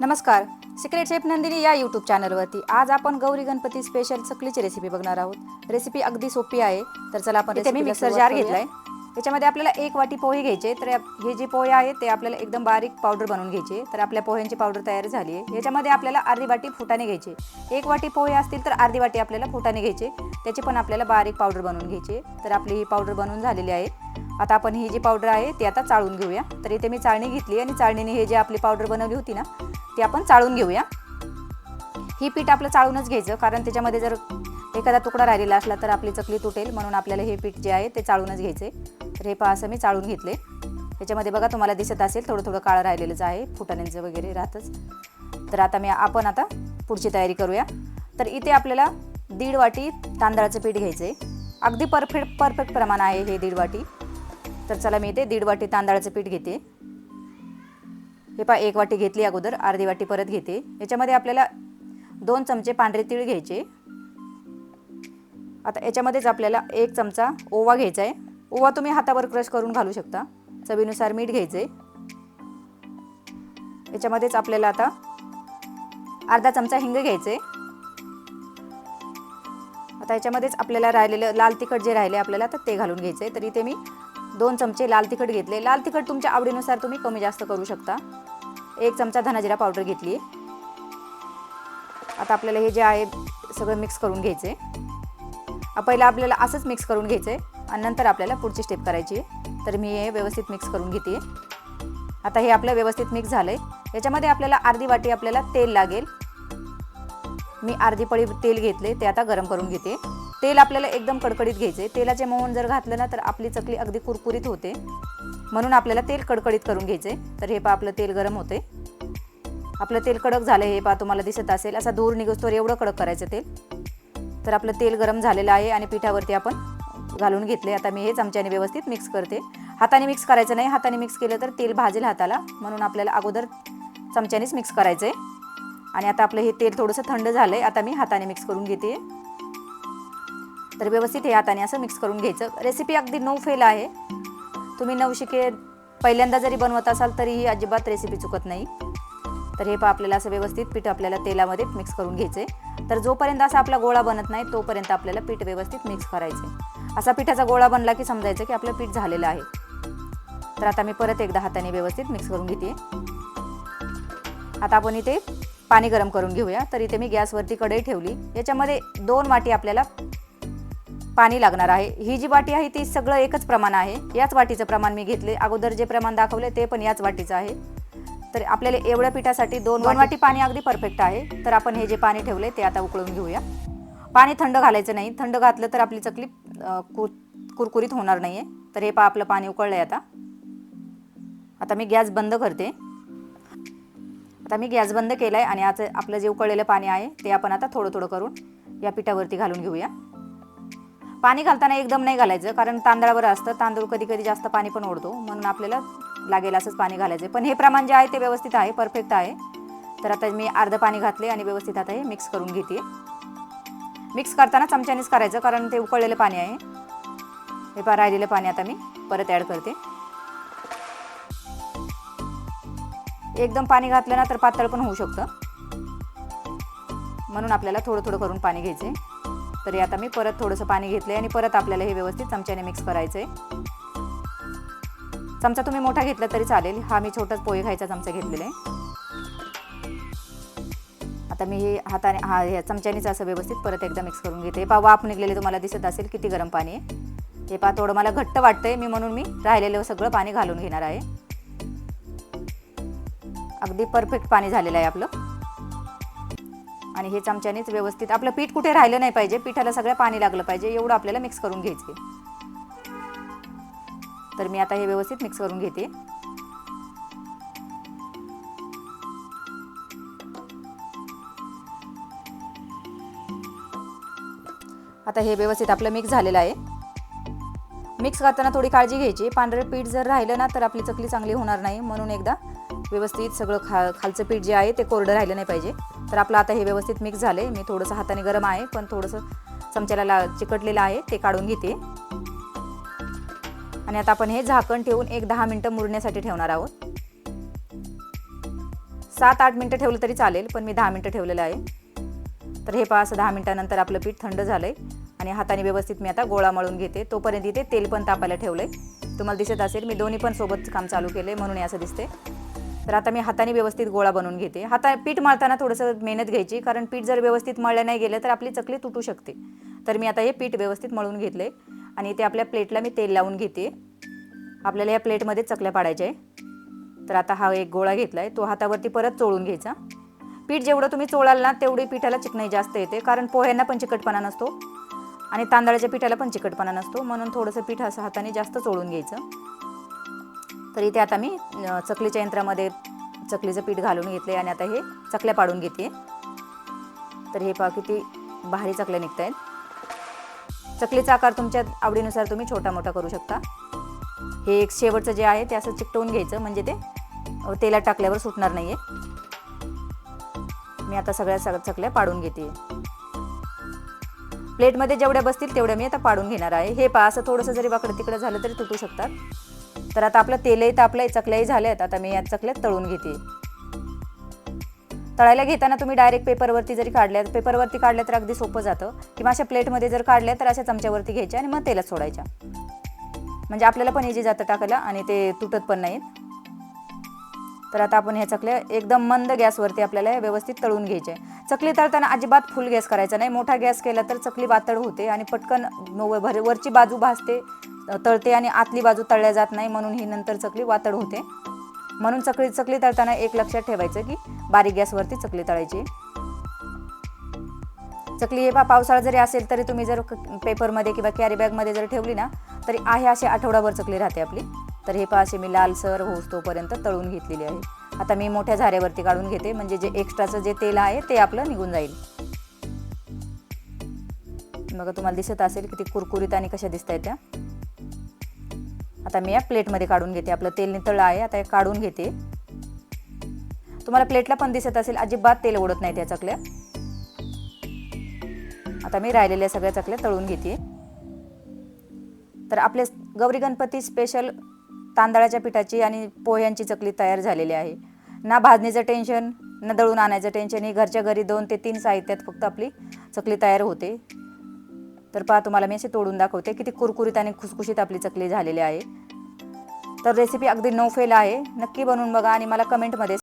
नमस्कार. Secret chef Nandini या YouTube चॅनलवरती आज आपण गौरी गणपती स्पेशल चकलीची रेसिपी बघणार आहोत. रेसिपी अगदी सोपी आहे. तर चला आपण मी मिक्सर जार. घेतलाय. त्याच्यामध्ये आपल्याला एक वाटी पोहे घ्यायचे तर हे जे पोहे आहेत ते आपल्याला एकदम बारीक पावडर बनवून घ्यायचे तर आपल्या पोह्यांची पावडर तयार झाली आहे. याच्यामध्ये आपल्याला अर्धी वाटी फुटाणे घ्यायचे एक वाटी पोहे असतील तर अर्धी वाटी आपल्याला फुटाणे घ्यायचे त्याची पण आपल्याला बारीक पावडर बनवून घ्यायची तर आपली ही पावडर बनवून झालेली आहे. आता आपण ही जी पावडर आहे ती आता चाळून घेऊया. तर इथे मी चाळणी घेतली आणि चाळणीने हे जे आपली पावडर बनवली होती ना ती आपण चाळून घेऊया. ही पीठ आपलं चाळूनच घ्यायचं कारण त्याच्यामध्ये जर एखादा तुकडा राहिलेला असला तर आपली चकली तुटेल म्हणून आपल्याला हे पीठ जे आहे ते चाळूनच घ्यायचे तर हे पहा असं मी चाळून घेतले. त्याच्यामध्ये बघा तुम्हाला दिसत असेल थोडं थोडं काळं राहिलेलंच आहे फुटाण्यांचं वगैरे राहतच. तर आता मी आपण आता पुढची तयारी करूया. तर इथे आपल्याला दीड वाटी तांदळाचं पीठ घ्यायचं आहे अगदी परफेक्ट परफेक्ट प्रमाण आहे हे दीड वाटी. तर चला मी इथे दीड वाटी तांदळाचं पीठ घेते. हे पहा एक वाटी घेतली अगोदर अर्धी वाटी परत घेते. याच्यामध्ये आपल्याला दोन चमचे पांढरे तीळ घ्यायचे. आता याच्यामध्येच आपल्याला एक चमचा ओवा घ्यायचा आहे. ओवा तुम्ही हातावर क्रश करून घालू शकता. चवीनुसार मीठ घ्यायचं. आहे याच्यामध्येच आपल्याला आता अर्धा चमचा हिंग घ्यायचं. आहे आता याच्यामध्येच आपल्याला राहिलेलं लाल तिखट जे राहिले आपल्याला तर ते घालून घ्यायचं. आहे तर इथे मी दोन चमचे लाल तिखट घेतले. लाल तिखट तुमच्या आवडीनुसार तुम्ही कमी जास्त करू शकता. एक चमचा धनाजिरा पावडर घेतली. आहे आता आपल्याला हे जे आहे सगळं मिक्स करून घ्यायचे. पहिलं आपल्याला असंच मिक्स करून घ्यायचं आहे आणि नंतर आपल्याला पुढची स्टेप करायची. आहे तर मी हे व्यवस्थित मिक्स करून घेते. आता हे आपलं व्यवस्थित मिक्स झालं आहे याच्यामध्ये आपल्याला अर्धी वाटी आपल्याला तेल लागेल. मी अर्धी पळी तेल घेतले ते आता गरम करून घेते. तेल आपल्याला एकदम कडकडीत घ्यायचे तेलाचे मोहन जर घातलं ना तर आपली चकली अगदी कुरकुरीत होते. म्हणून आपल्याला तेल कडकडीत करून घ्यायचे तर हे पा आपलं तेल गरम होते आपलं तेल कडक झालं हे पा तुम्हाला दिसत असेल. असा धूर निघतोवर एवढं कडक करायचं तेल. तर आपलं तेल गरम झालेलं आहे आणि पिठावरती आपण घालून घेतले आता मी हे चमच्याने व्यवस्थित मिक्स करते. हाताने मिक्स करायचं नाही. हाताने मिक्स केलं तर तेल भाजेल हाताला. म्हणून आपल्याला अगोदर चमच्यानेच मिक्स करायचं आहे आणि आता आपलं हे तेल थोडंसं थंड झालं आहे आता मी हाताने मिक्स करून घेते. तर व्यवस्थित हे हाताने असं मिक्स करून घ्यायचं. रेसिपी अगदी नऊ फेल आहे. तुम्ही नवशिके पहिल्यांदा जरी बनवत असाल तरी ही अजिबात रेसिपी चुकत नाही. तर हे पा आपल्याला असं व्यवस्थित पीठ आपल्याला तेलामध्ये मिक्स करून घ्यायचे तर जोपर्यंत असा आपला गोळा बनत नाही तोपर्यंत आपल्याला पीठ व्यवस्थित मिक्स करायचे असा पिठाचा गोळा बनला की समजायचं की आपलं पीठ झालेलं आहे. तर आता मी परत एकदा हाताने व्यवस्थित मिक्स करून घेते. आता आपण इथे पाणी गरम करून घेऊया. तर इथे मी गॅसवरती कढई ठेवली. याच्यामध्ये दोन वाटी आपल्याला पाणी लागणार आहे. ही जी वाटी आहे ती सगळं एकच प्रमाण आहे. याच वाटीचं प्रमाण मी घेतले. अगोदर जे प्रमाण दाखवले ते पण याच वाटीचं आहे. तर आपल्याला एवढ्या पिठासाठी दोन दोन वाटी पाणी अगदी परफेक्ट आहे. तर आपण हे जे पाणी ठेवले ते आता उकळून घेऊया. पाणी थंड घालायचं नाही. थंड घातलं तर आपली चकली कुर कुरकुरीत होणार नाही आहे तर हे पा आपलं पाणी उकळलं आहे आता. आता मी गॅस बंद करते. आता मी गॅस बंद केला आहे आणि आता आपलं जे उकळलेलं पाणी आहे ते आपण आता थोडं थोडं करून या पिठावरती घालून घेऊया. पाणी घालताना एकदम नाही घालायचं कारण तांदळावर असतं. तांदूळ कधी कधी जास्त पाणी पण ओढतो. म्हणून आपल्याला लागेल असंच पाणी घालायचं. पण हे प्रमाण जे आहे ते व्यवस्थित आहे परफेक्ट आहे. तर आता मी अर्धं पाणी घातले आणि व्यवस्थित आता हे मिक्स करून घेते. मिक्स करताना चमच्यानेच करायचं कारण ते उकळलेलं पाणी आहे. हे पा राहिलेलं पाणी आता मी परत ॲड करते. एकदम पाणी घातलं ना तर पातळ पण होऊ शकतं. म्हणून आपल्याला थोडं थोडं करून पाणी घ्यायचं आहे तरी आता मी परत थोडंसं पाणी घेतलं आणि परत आपल्याला हे व्यवस्थित चमच्याने मिक्स करायचं आहे चमचा तुम्ही मोठा घेतला तरी चालेल. हा मी छोटाच पोहे खायचा चमचा घेतलेला आहे. आता मी हे हाताने हा ह्या चमच्यानेच असं व्यवस्थित परत एकदा मिक्स करून घेते. पा वाफ निघलेले तुम्हाला दिसत असेल किती गरम पाणी आहे. हे पा थोडं मला घट्ट वाटतंय. मी म्हणून मी राहिलेलं सगळं पाणी घालून घेणार आहे. अगदी परफेक्ट पाणी झालेलं आहे आपलं. आणि हे चमच्यानेच व्यवस्थित आपलं पीठ कुठे राहिलं नाही पाहिजे पिठाला सगळं पाणी लागलं पाहिजे एवढं आपल्याला मिक्स करून घ्यायचे तर मी आता हे व्यवस्थित मिक्स करून घेते. आता हे व्यवस्थित आपलं मिक्स झालेलं आहे. मिक्स करताना थोडी काळजी घ्यायची पांढरं पीठ जर राहिलं ना तर आपली चकली चांगली होणार नाही. म्हणून एकदा व्यवस्थित सगळं खा खालचं पीठ जे आहे ते कोरडं राहिलं नाही पाहिजे. तर आपलं आता हे व्यवस्थित मिक्स झालं आहे मी थोडंसं हाताने गरम आहे पण थोडंसं चमच्याला ला चिकटलेलं आहे ते काढून घेते. आणि आता आपण हे झाकण ठेवून एक दहा मिनटं मुरण्यासाठी ठेवणार आहोत. सात आठ मिनटं ठेवलं तरी चालेल पण मी दहा मिनटं ठेवलेलं आहे. तर हे पहा असं दहा मिनटानंतर आपलं पीठ थंड झालं आहे आणि हाताने व्यवस्थित मी आता गोळा मळून घेते. तोपर्यंत इथे तेल पण तापायला ठेवलं आहे तुम्हाला दिसत असेल मी दोन्ही पण सोबत काम चालू केलं आहे म्हणून हे असं दिसते तर आता मी हाताने व्यवस्थित गोळा बनवून घेते. हाता पीठ मळताना थोडंसं मेहनत घ्यायची कारण पीठ जर व्यवस्थित मळलं नाही गेलं तर आपली चकली तुटू शकते. तर मी आता हे पीठ व्यवस्थित मळून घेतलं आहे आणि ते आपल्या प्लेटला मी तेल लावून घेते. आपल्याला या प्लेटमध्ये चकल्या पाडायच्या आहे तर आता हा एक गोळा घेतला आहे तो हातावरती परत चोळून घ्यायचा. पीठ जेवढं तुम्ही चोळाल ना तेवढी पिठाला चिकणाई जास्त येते कारण पोह्यांना पण चिकटपणा नसतो आणि तांदळाच्या पिठाला पण चिकटपणा नसतो. म्हणून थोडंसं पीठ असं हाताने जास्त चोळून घ्यायचं. तर इथे आता मी चकलीच्या यंत्रामध्ये चकलीचं पीठ घालून घेतले आणि आता हे चकल्या पाडून घेते. तर हे पहा किती भारी चकल्या निघत आहेत चकलीचा आकार तुमच्या आवडीनुसार तुम्ही छोटा मोठा करू शकता. हे एक शेवटचं जे आहे ते असं चिकटवून घ्यायचं म्हणजे ते तेलात टाकल्यावर सुटणार नाही आहे मी आता सगळ्या सगळ्या चकल्या पाडून घेते. प्लेटमध्ये जेवढ्या बसतील तेवढ्या मी आता पाडून घेणार आहे. हे पहा असं थोडंसं जरी वाकडं तिकडं झालं तरी तुटू शकतात. तर आता आपलं तेलही तापलंय चकल्याही झाल्यात आता मी या चकल्यात तळून घेते. तळायला घेताना तुम्ही डायरेक्ट पेपरवरती जरी काढल्या पेपरवरती काढल्या तर अगदी सोपं जातं. किंवा अशा प्लेटमध्ये जर काढल्या तर अशा चमच्यावरती घ्यायच्या आणि मग तेलात सोडायच्या. म्हणजे आपल्याला पण इजी जातं टाकायला आणि ते तुटत पण नाहीत. तर आता आपण ह्या चकल्या एकदम मंद गॅसवरती आपल्याला हे व्यवस्थित तळून घ्यायचे चकली तळताना अजिबात फुल गॅस करायचा नाही. मोठा गॅस केला तर चकली बातळ होते आणि पटकन व- वरची बाजू भाजते तळते आणि आतली बाजू तळल्या जात नाही म्हणून ही नंतर चकली वातड होते. म्हणून चकली चकली तळताना एक लक्षात ठेवायचं की बारीक गॅसवरती चकली तळायची. चकली हे पा पावसाळा जरी असेल तरी तुम्ही जर पेपरमध्ये किंवा कॅरी बॅगमध्ये जर ठेवली ना तरी आहे अशी आठवडाभर चकली राहते आपली. तर हे पा असे मी लालसर होस तोपर्यंत तळून घेतलेली आहे. आता मी मोठ्या झाऱ्यावरती काढून घेते म्हणजे जे एक्स्ट्राचं जे तेल आहे ते आपलं निघून जाईल. बघा तुम्हाला दिसत असेल किती कुरकुरीत आणि कशा दिसत आहेत त्या. आता मी या प्लेटमध्ये काढून घेते. आपलं तेल नितळलं आहे आता हे काढून घेते. तुम्हाला प्लेटला पण दिसत असेल अजिबात तेल ओढत नाही त्या चकल्या. आता मी राहिलेल्या सगळ्या चकल्या तळून घेते. तर आपले गौरी गणपती स्पेशल तांदळाच्या पिठाची आणि पोह्यांची चकली तयार झालेली आहे. ना भाजणीचं टेन्शन ना दळून आणायचं टेन्शन ही घरच्या घरी दोन ते तीन साहित्यात फक्त आपली चकली तयार होते. तर पहा तुम्हाला मी असे तोडून दाखवते. किती कुरकुरीत आणि खुसखुशीत आपली चकली झालेली आहे. तर रेसिपी अगदी नो फेल आहे. नक्की बनवून बघा आणि मला कमेंटमध्ये